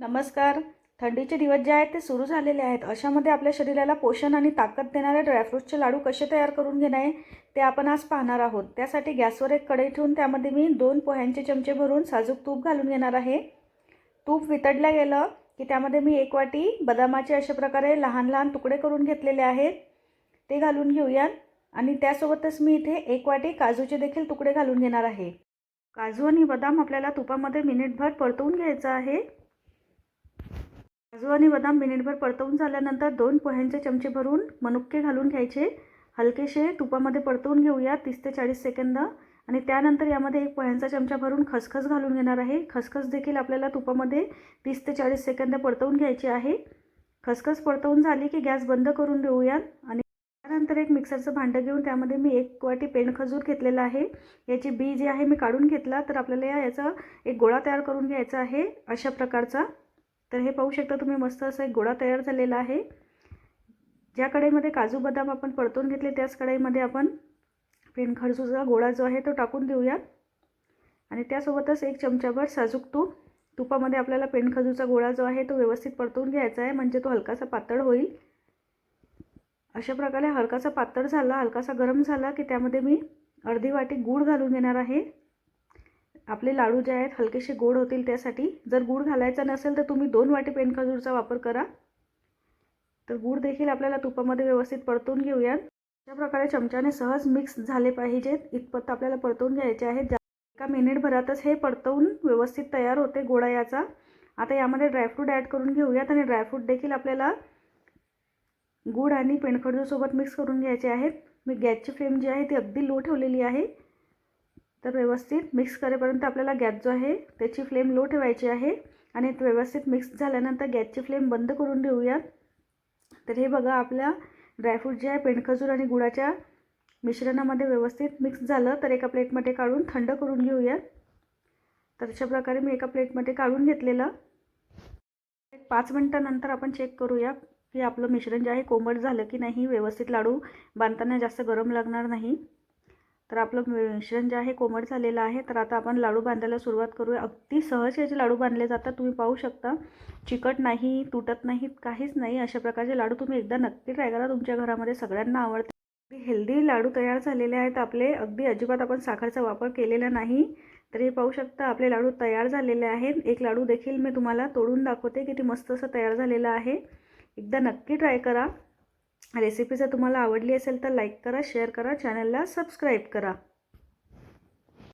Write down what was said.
नमस्कार. थंडीचे दिवस जे आहेत ते सुरू झालेले आहेत. अशामध्ये आपल्या शरीराला पोषण आणि ताकद देणारे ड्रायफ्रूटचे लाडू कसे तयार करून घेणे ते आपण आज पाहणार आहोत. त्यासाठी गॅसवर एक कढई ठेवून त्यामध्ये मी दोन पोह्यांचे चमचे भरून साजूक तूप घालून घेणार आहे. तूप वितळलं गेलं की त्यामध्ये मी एक वाटी बदामाचे अशा प्रकारे लहान लहान तुकडे करून घेतलेले आहेत. ते घालून घेऊयात आणि त्यासोबतच मी इथे एक वाटी काजूचे देखील तुकडे घालून घेणार आहे. काजू आणि बदाम आपल्याला तुपामध्ये मिनिटभर परतवून घ्यायचं आहे. काजू आणि बदाम मिनिटभर परतवून झाल्यानंतर दोन पोह्यांचे चमचे भरून मनुक्के घालून घ्यायचे. हलकेसे तुपामध्ये परतवून घेऊया तीस ते चाळीस सेकंद. आणि त्यानंतर यामध्ये एक पोह्यांचा चमचा भरून खसखस घालून घेणार आहे. खसखस देखील आपल्याला तुपामध्ये तीस ते चाळीस सेकंद परतवून घ्यायची आहे. खसखस परतवून झाली की गॅस बंद करून देऊया. आणि त्यानंतर एक मिक्सरचं भांडं घेऊन त्यामध्ये मी एक वाटी पेंड खजूर घेतलेला आहे. याची बी जे आहे मी काढून घेतला. तर आपल्याला या याचा एक गोळा तयार करून घ्यायचा आहे अशा प्रकारचा. तर हे पाहू शकता तुम्ही मस्त असा एक गोळा तयार झालेला आहे. ज्या कढईमध्ये काजू बदाम आपण परतून घेतले त्याच कढईमध्ये आपण पेनखरजूचा गोळा जो आहे तो टाकून देऊयात आणि त्यासोबतच एक चमचाभर साजूक तूप. तुपामध्ये आपल्याला पेनखजूचा गोळा जो आहे तो व्यवस्थित परतवून घ्यायचा आहे म्हणजे तो हलकासा पातळ होईल. अशा प्रकारे हलकासा पातळ झाला हलकासा गरम झाला की त्यामध्ये मी अर्धी वाटी गूळ घालून घेणार आहे. आपले लाडू जे आहेत हलकेसे गोड होतील त्यासाठी. जर गूळ घालायचा नसेल तर तुम्ही दोन वाटी पेनखजूरचा वापर करा. तर गूळ देखील आपल्याला तुपामध्ये व्यवस्थित परतून घेऊयात अशा प्रकारे चमच्याने सहज मिक्स झाले पाहिजेत. इतपत आपल्याला परतवून घ्यायचे आहेत. एका मिनिटभरातच हे परतवून व्यवस्थित तयार होते गोडा याचा. आता यामध्ये ड्रायफ्रूट ॲड करून घेऊयात आणि ड्रायफ्रूट देखील आपल्याला गूळ आणि पेणखडूसोबत मिक्स करून घ्यायचे आहेत. मी गॅसची फ्लेम जी आहे ती अगदी लो ठेवलेली आहे. तर व्यवस्थित मिक्स करेपर्यंत आपल्याला गॅस जो आहे त्याची फ्लेम लो ठेवायची आहे. आणि व्यवस्थित मिक्स झाल्यानंतर गॅसची फ्लेम बंद करून देऊयात तर हे बघा आपल्या ड्रायफ्रूट जे आहे पेंडखजूर आणि गुळाच्या मिश्रणामध्ये व्यवस्थित मिक्स झालं तर एका प्लेटमध्ये काढून थंड करून घेऊयात तर अशा प्रकारे मी एका प्लेटमध्ये काढून घेतलेलं. एक पाच मिनटानंतर आपण चेक करूया की आपलं मिश्रण जे आहे कोमट झालं की नाही व्यवस्थित लाडू बांधताना जास्त गरम लागणार नाही. तर आपलं मिश्रण जे आहे कोमट झालेलं आहे. तर आता आपण लाडू बांधायला सुरुवात करूया. अगदी सहज याचे लाडू बांधले जातात तुम्ही पाहू शकता. चिकट नाही तुटत नाहीत काहीच नाही. अशा प्रकारचे लाडू तुम्ही एकदा नक्की ट्राय करा. तुमच्या घरामध्ये सगळ्यांना आवडते. हेल्दी लाडू तयार झालेले आहेत आपले. अगदी अजिबात आपण साखरचा वापर केलेला नाही. तर हे पाहू शकता आपले लाडू तयार झालेले आहेत. एक लाडू देखील मी तुम्हाला तोडून दाखवते किती मस्त असं तयार झालेलं आहे. एकदा नक्की ट्राय करा. रेसिपी जर तुम्हाला आवडली असेल तर लाईक करा शेअर करा चॅनलला सबस्क्राईब करा.